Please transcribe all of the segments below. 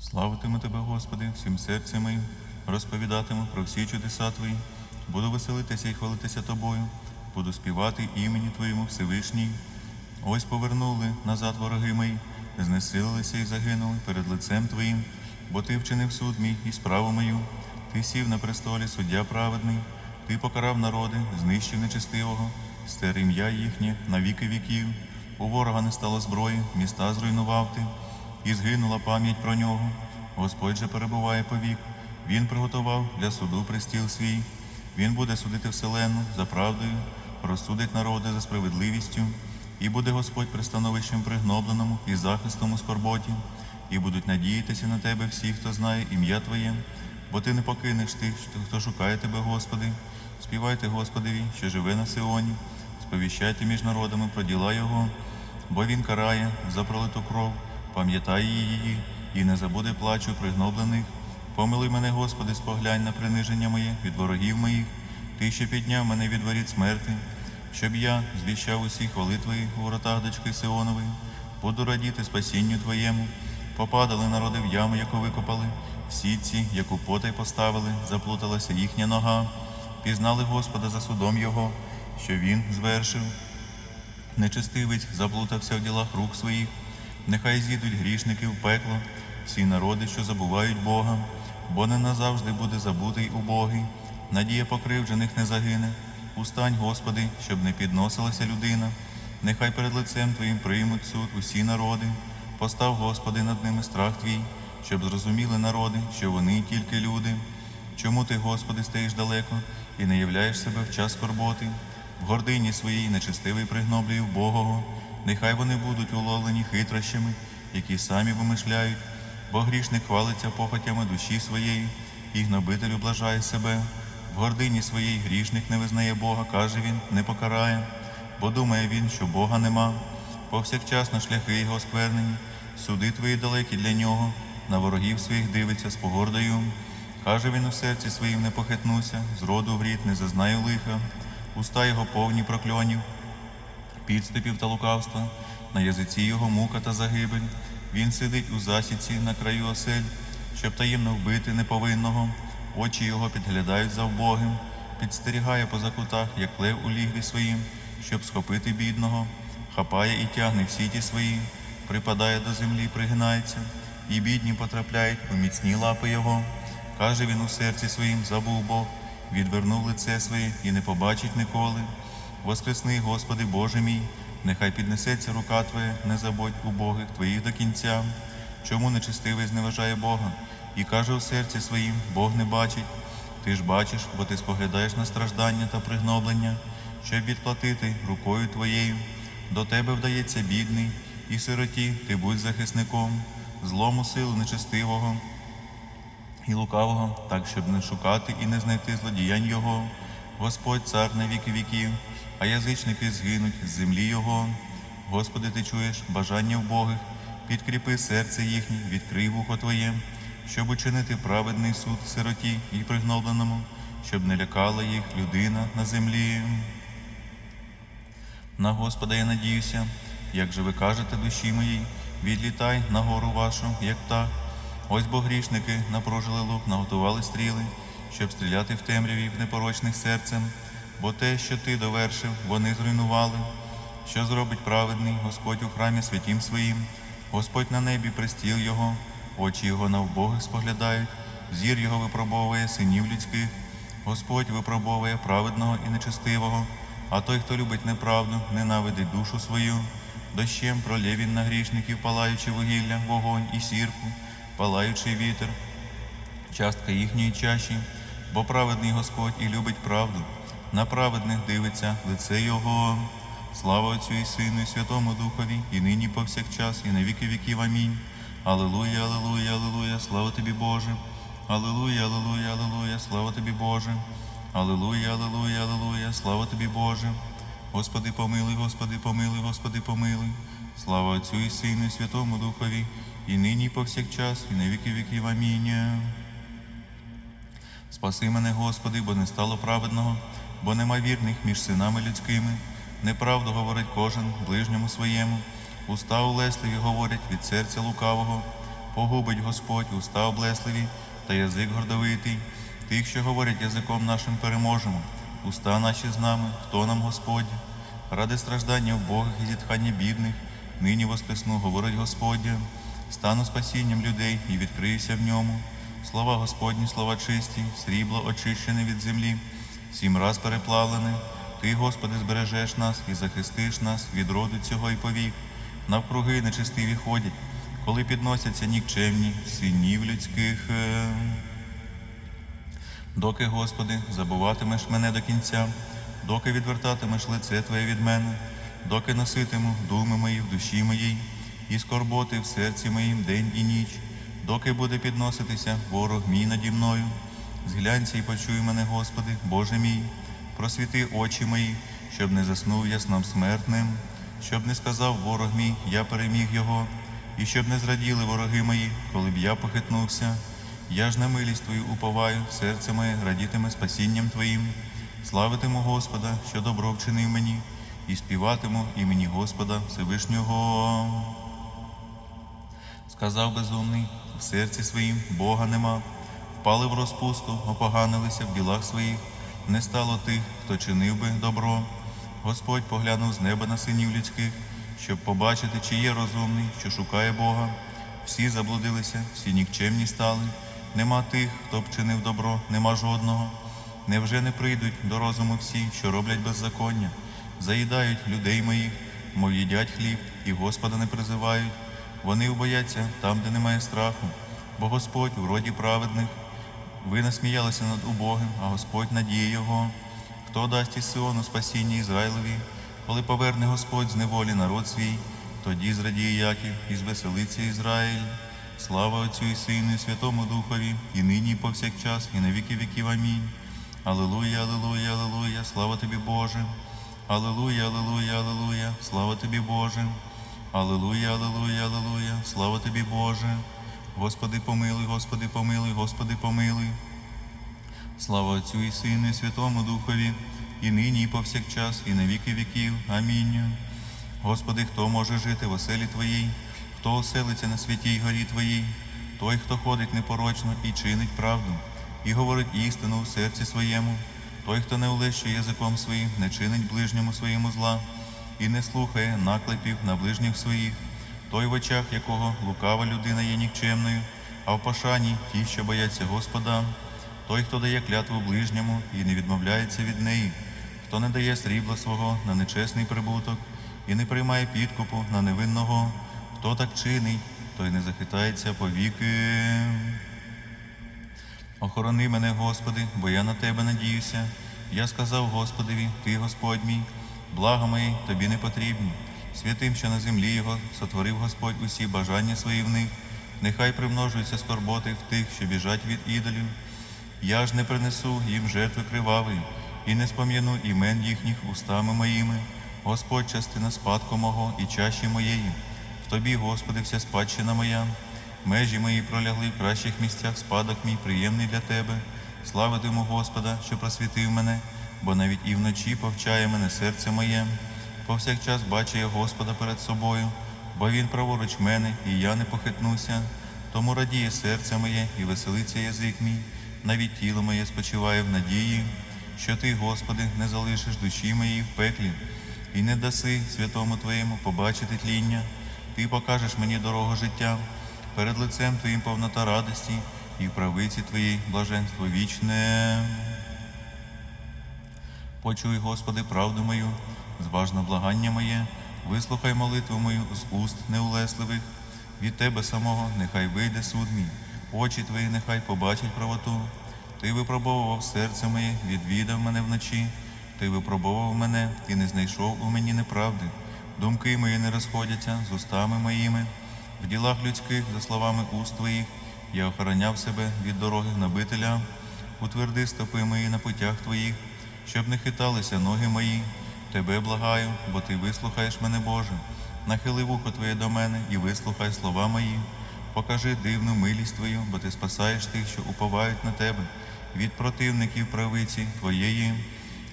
Славитиму Тебе, Господи, всім серцем моїм, розповідатиму про всі чудеса Твої, буду веселитися і хвалитися Тобою, буду співати імені Твоєму Всевишній. Ось повернули назад вороги мої, знесилилися і загинули перед лицем Твоїм, бо Ти вчинив суд мій і справу мою. Ти сів на престолі, суддя праведний, Ти покарав народи, знищив нечестивого, стер ім'я їхнє на віки віків. У ворога не стало зброї, міста зруйнував ти, і згинула пам'ять про нього. Господь же перебуває повік. Він приготував для суду пристіл свій. Він буде судити вселенну за правдою, розсудить народи за справедливістю, і буде Господь пристановищем пригнобленому і захистом у скорботі, і будуть надіятися на тебе всі, хто знає ім'я Твоє, бо ти не покинеш тих, хто шукає тебе, Господи. Співайте Господеві, що живе на Сионі, сповіщайте між народами про діла Його, бо Він карає за пролиту кров, пам'ятає її і не забуде плачу пригноблених. Помилуй мене, Господи, споглянь на приниження моє від ворогів моїх, Ти, що підняв мене від воріт смерти, щоб я звіщав усі хвали Твої у воротах дочки Сионової, буду радіти спасінню Твоєму. Попадали народи в яму, яку викопали, всі ці, яку потай поставили, заплуталася їхня нога, пізнали Господа за судом Його, що Він звершив. Нечестивець заплутався в ділах рук своїх, нехай з'їдуть грішники в пекло, всі народи, що забувають Бога, бо не назавжди буде забутий убогий, надія покривджених не загине. Устань, Господи, щоб не підносилася людина, нехай перед лицем Твоїм приймуть суд усі народи. Постав, Господи, над ними страх Твій, щоб зрозуміли народи, що вони тільки люди. Чому ти, Господи, стоїш далеко і не являєш себе в час скорботи? В гордині своїй нечестивий пригноблює Богого, нехай вони будуть уловлені хитрощами, які самі вимишляють, бо грішник хвалиться похотями душі своєї, і гнобитель облажає себе. В гордині своїй грішник не визнає Бога, каже він, не покарає, бо думає він, що Бога нема. Повсякчасно шляхи його сквернені, суди твої далекі для нього, на ворогів своїх дивиться з погордою. Каже він у серці своїм не похитнуся, з роду в рід не зазнаю лиха, уста його повні прокльонів, підступів та лукавства, на язиці його мука та загибель. Він сидить у засіці на краю осель, щоб таємно вбити неповинного. Очі його підглядають за вбогим, підстерігає по закутах, як лев у лігві своїм, щоб схопити бідного, хапає і тягне в сіті свої, припадає до землі, пригинається, і бідні потрапляють у міцні лапи його. Каже він у серці своїм, забув Бог, відвернув лице своє і не побачить ніколи. Воскресний, Господи Боже мій, нехай піднесеться рука Твоя, не забудь убогих Твоїх до кінця. Чому нечестивий зневажає Бога і каже у серці своїм, Бог не бачить. Ти ж бачиш, бо ти споглядаєш на страждання та пригноблення, щоб відплатити рукою Твоєю. До тебе вдається бідний, і сироті ти будь захисником, злому силу нечестивого і лукавого, так, щоб не шукати і не знайти злодіянь Його. Господь цар на віки віків, а язичники згинуть з землі Його. Господи, ти чуєш бажання вбогих, підкріпи серце їхнє, відкрий вухо Твоє, щоб учинити праведний суд сироті і пригнобленому, щоб не лякала їх людина на землі. На Господа я надіюся, як же ви кажете душі моїй, відлітай на гору вашу, як птах. Ось бо грішники напружили лук, наготували стріли, щоб стріляти в темряві в непорочних серцем, бо те, що ти довершив, вони зруйнували. Що зробить праведний Господь у храмі святім своїм, Господь на небі пристіл його, очі його на вбогих споглядають, зір його випробовує синів людських, Господь випробовує праведного і нечестивого, а той, хто любить неправду, ненавидить душу свою. Дощем пролє він на грішників, палаючи вугілля, вогонь і сірку, палаючий вітер, частка їхньої чаші, бо праведний Господь і любить правду, на праведних дивиться лице Його. Слава Отцю і Сину, і Святому Духові, і нині повсякчас, і на віки віків. Амінь. Алілуя, алілуя, алілуя, слава тобі, Боже. Алілуя, алілуя, алілуя, слава тобі, Боже. Алілуя, алілуя, алілуя, слава тобі, Боже. Господи, помилуй, Господи, помилуй, Господи, помилуй. Слава Отцю і Сину, і Святому Духові, і нині, повсякчас, і на віки віків. Амінь. Спаси мене, Господи, бо не стало праведного, бо нема вірних між синами людськими. Неправду говорить кожен ближньому своєму. Уста улесливі говорять від серця лукавого. погубить Господь уста облесливі та язик гордовитий. Тих, що говорять язиком нашим, переможемо. Уста наші з нами, хто нам Господь? Ради страждання вбогих і зітхання бідних, нині воскресну, говорить Господь, стану спасінням людей і відкриюся в ньому. Слова Господні, слова чисті, срібло очищене від землі, сім раз переплавлене. Ти, Господи, збережеш нас і захистиш нас від роду цього і повік. Навкруги нечистиві ходять, коли підносяться нікчемні синів людських. е, Доки, Господи, забуватимеш мене до кінця, доки відвертатимеш лице Твоє від мене, доки носитиму думи мої в душі моїй, і скорботи в серці моїм день і ніч, доки буде підноситися ворог мій наді мною. Зглянься і почуй мене, Господи, Боже мій, просвіти очі мої, щоб не заснув я сном смертним, щоб не сказав ворог мій, я переміг його, і щоб не зраділи вороги мої, коли б я похитнувся. Я ж на милість Твою уповаю, серце моє радітиме спасінням Твоїм, славитиму Господа, що добро вчинив мені, і співатиму імені Господа Всевишнього. Сказав безумний, в серці своїм Бога нема, впали в розпусту, опоганилися в ділах своїх, не стало тих, хто чинив би добро. Господь поглянув з неба на синів людських, щоб побачити, чи є розумний, що шукає Бога. Всі заблудилися, всі нікчемні стали. Нема тих, хто б чинив добро, нема жодного. Невже не прийдуть до розуму всі, що роблять беззаконня, заїдають людей моїх, мов їдять хліб, і Господа не призивають. Вони убояться там, де немає страху, бо Господь у роді праведних. Ви насміялися над убогим, а Господь надіє його. Хто дасть із Сиону спасіння Ізраїлеві, коли поверне Господь з неволі народ свій, тоді зрадіє Яків і звеселиться Ізраїль. Слава Отцю і Сину, і Святому Духові, і нині, і повсякчас, і на віки віків. Амінь. Алілуя, алілуя, алілуя, слава тобі, Боже. Алілуя, алілуя, алілуя, слава тобі, Боже. Алілуя, алілуя, алілуя, слава тобі, Боже. Господи, помилуй, Господи, помилуй, Господи, помилуй. Слава Отцю і Сину, і Святому Духові, і нині, і повсякчас, і на віки віків. Амінь. Господи, хто може жити в оселі Твоїй, хто оселиться на святій горі Твоїй, той, хто ходить непорочно і чинить правду, і говорить істину в серці своєму, той, хто не улещує язиком своїм, не чинить ближньому своєму зла, і не слухає наклепів на ближніх своїх, той, в очах якого лукава людина є нікчемною, а в пошані ті, що бояться Господа, той, хто дає клятву ближньому і не відмовляється від неї, хто не дає срібла свого на нечесний прибуток і не приймає підкупу на невинного, хто так чинить, той не захитається повіки. Охорони мене, Господи, бо я на Тебе надіюся. Я сказав Господеві, Ти, Господь мій, благо мої тобі не потрібні. Святим, що на землі його сотворив Господь усі бажання свої в них. Нехай примножуються скорботи в тих, що біжать від ідолів. Я ж не принесу їм жертви кривавої, і не спом'яну імен їхніх устами моїми. Господь, частина спадку мого і чаші моєї. В тобі, Господи, вся спадщина моя. Межі мої пролягли в кращих місцях, спадок мій приємний для тебе. Славитиму Господа, що просвітив мене, бо навіть і вночі повчає мене серце моє. Повсякчас бачу я Господа перед собою, бо Він праворуч мене, і я не похитнуся. Тому радіє серце моє і веселиться язик мій, навіть тіло моє спочиває в надії, що ти, Господи, не залишиш душі моєї в пеклі, і не даси святому Твоєму побачити тління. Ти покажеш мені дорогу життя, перед лицем Твоїм повнота радості, і в правиці Твоїй блаженство вічне. Почуй, Господи, правду мою, зважно благання моє, вислухай молитву мою з уст неулесливих. Від Тебе самого нехай вийде суд мій, очі Твої нехай побачать правоту. Ти випробовував серце моє, відвідав мене вночі. Ти випробовував мене і не знайшов у мені неправди. Думки мої не розходяться з устами моїми. В ділах людських, за словами уст твоїх, я охороняв себе від дороги гнобителя. Утверди стопи мої на путях твоїх, щоб не хиталися ноги мої. Тебе благаю, бо ти вислухаєш мене, Боже. Нахили вухо Твоє до мене і вислухай слова мої. Покажи дивну милість Твою, бо ти спасаєш тих, що уповають на тебе, від противників правиці Твоєї.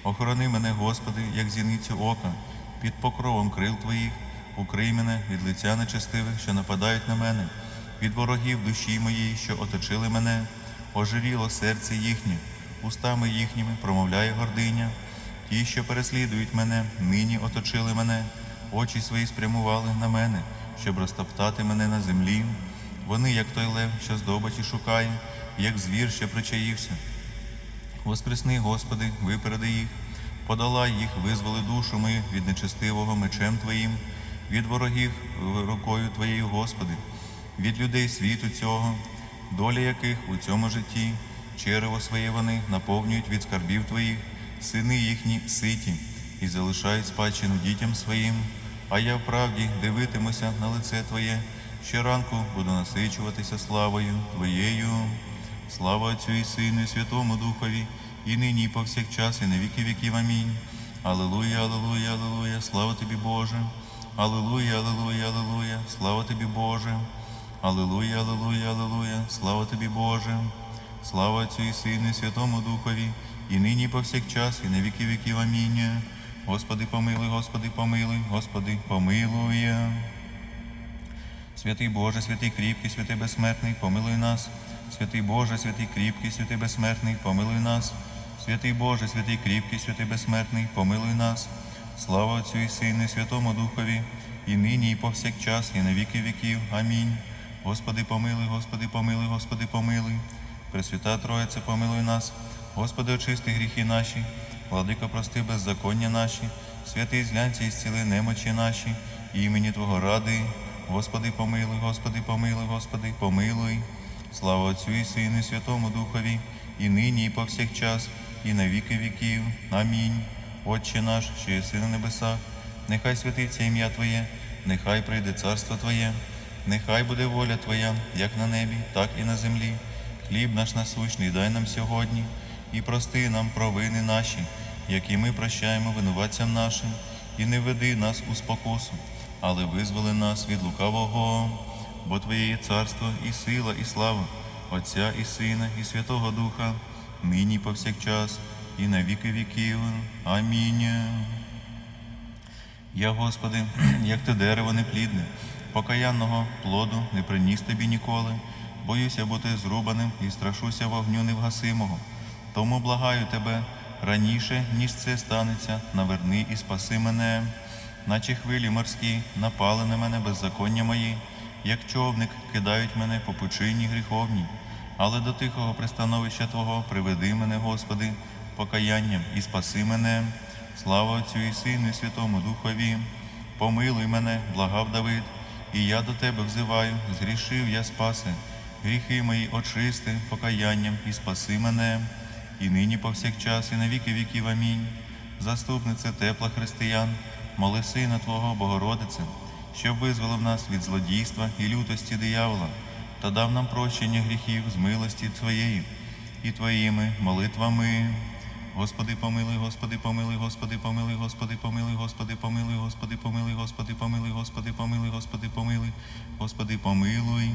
Охорони мене, Господи, як зіницю ока, під покровом крил Твоїх, укрий мене від лиця нечестивих, що нападають на мене, від ворогів душі моїй, що оточили мене, ожиріло серце їхнє, устами їхніми промовляє гординя. Ті, що переслідують мене, нині оточили мене, очі свої спрямували на мене, щоб розтоптати мене на землі. Вони, як той лев, що здобичі шукає, як звір, що причаївся. Воскресни, Господи, випереди їх, подолай їх, визволи душу мою від нечестивого мечем Твоїм, від ворогів рукою Твоєю, Господи, від людей світу цього, доля яких у цьому житті, черево своє вони наповнюють від скарбів Твоїх, сини їхні ситі, і залишають спадщину дітям своїм, а я вправді дивитимуся на лице Твоє, щоранку буду насичуватися славою Твоєю. Слава Отцю і Сину, і Святому Духові, і нині, і повсякчас, і на віки віків. Амінь. Алілуя, алілуя, алілуя, слава тобі, Боже. Алілуя, алілуя, алілуя, слава тобі, Боже. Алілуя, алілуя, алілуя, слава тобі, Боже. Слава Отцю і Сину, і Святому Духові, і нині, повсякчас, і на віки віків. Амінь. Господи, помилуй, Господи, помилуй, Господи, помилуй. Святий Боже, святий кріпкий, святий безсмертний, помилуй нас. Святий Боже, святий кріпкий, святий безсмертний, помилуй нас. Святий Боже, святий кріпкий, святий безсмертний, помилуй нас. Слава Отцю і Сину, і Святому Духові, і нині, і повсякчас, і на віки віків. Амінь. Господи, помилуй, Господи, помилуй, Господи, помилуй. Пресвята Троїця, помилуй нас. Господи, очисти гріхи наші, владико, прости беззаконня наші, святий зглянься і зціли немочі наші, імені Твого ради. Господи, помилуй, Господи, помилуй, Господи, помилуй. Слава Отцю і Сину, і Святому Духові, і нині, і повсякчас, і на віки віків. Амінь. Отче наш, що єси на небесах, нехай святиться ім'я Твоє, нехай прийде царство Твоє, нехай буде воля Твоя, як на небі, так і на землі. Хліб наш насущний дай нам сьогодні, і прости нам провини наші, які ми прощаємо винуватцям нашим, і не веди нас у спокусу, але визволи нас від лукавого. Бо Твоє є царство і сила, і слава, Отця і Сина, і Святого Духа, нині повсякчас, і на віки віків. Амінь. Я, Господи, як те дерево неплідне, покаянного плоду не приніс тобі ніколи, боюся бути зрубаним і страшуся вогню невгасимого. Тому благаю тебе раніше, ніж це станеться, наверни і спаси мене, наче хвилі морські напали на мене беззаконня мої, як човник кидають мене по пучині гріховній. Але до тихого пристановища Твого приведи мене, Господи, покаянням і спаси мене. Слава Отцю і Сину, і Святому Духові. Помилуй мене, благав Давид, і я до Тебе взиваю, згрішив я спаси, гріхи мої очисти, покаянням і спаси мене, і нині повсякчас, і на віки віків. Амінь. Заступниця тепла християн, моли Сина Твого, Богородице, щоб визволив нас від злодійства і лютості диявола, та дав нам прощення гріхів з милості Твоєї і Твоїми молитвами. Господи, помилуй, Господи, помилуй, Господи, помилуй, Господи, помилуй, Господи, помилуй, Господи, помилуй, Господи, помилуй, Господи, помилуй, Господи, помилуй, Господи, помилуй.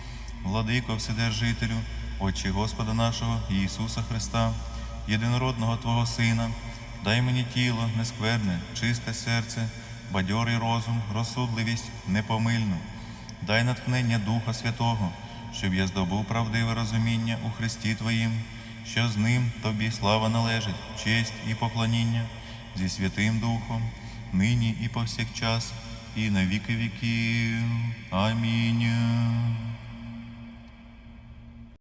Владико, Вседержителю, Отче Господа нашого Ісуса Христа, єдинородного Твого Сина, дай мені тіло нескверне, чисте серце, бадьорий розум, розсудливість непомильну. Дай натхнення Духа Святого, щоб я здобув правдиве розуміння у Христі Твоїм, що з ним Тобі слава належить, честь і поклоніння зі Святим Духом, нині і повсякчас, і на віки віків. Амінь.